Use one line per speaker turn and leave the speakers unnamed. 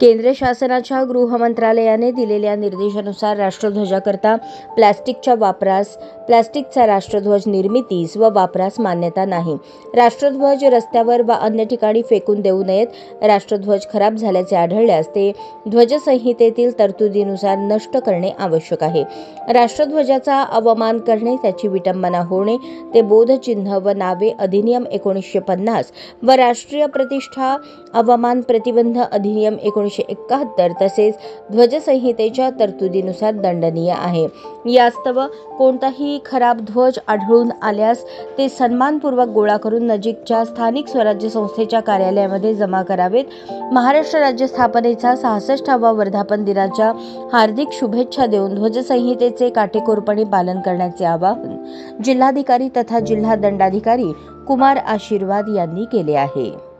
केंद्र शासनाच्या गृहमंत्रालयाने दिलेल्या निर्देशानुसार राष्ट्रध्वजाकरता प्लॅस्टिकच्या वापरास प्लॅस्टिकचा राष्ट्रध्वज निर्मितीस व वापरास मान्यता नाही. राष्ट्रध्वज रस्त्यावर वा अन्य ठिकाणी फेकून देऊ नयेत. राष्ट्रध्वज खराब झाल्याचे आढळल्यास ते ध्वजसंहितेतील तरतुदीनुसार नष्ट करणे आवश्यक आहे. राष्ट्रध्वजाचा अवमान करणे त्याची विटंबना होणे ते बोधचिन्ह व नावे अधिनियम एकोणीसशे पन्नास व राष्ट्रीय प्रतिष्ठा अवमान प्रतिबंध अधिनियम एकोणीसशे एकाहत्तर तसेच ध्वजसंहितेच्या तरतुदीनुसार दंडनीय आहे. यास्तव कोणताही खराब ध्वज आढळून आल्यास ते सन्मानपूर्वक गोळा करून नजीकच्या स्थानिक स्वराज्य संस्थेच्या कार्यालयामध्ये जमा करावेत. महाराष्ट्र राज्य स्थापनेचा सहासष्टावा वर्धापन दिनाच्या हार्दिक शुभेच्छा देऊन ध्वजसंहितेचे काटेकोरपणे पालन करण्याचे आवाहन जिल्हाधिकारी तथा जिल्हा दंडाधिकारी कुमार आशीर्वाद यांनी केले आहे.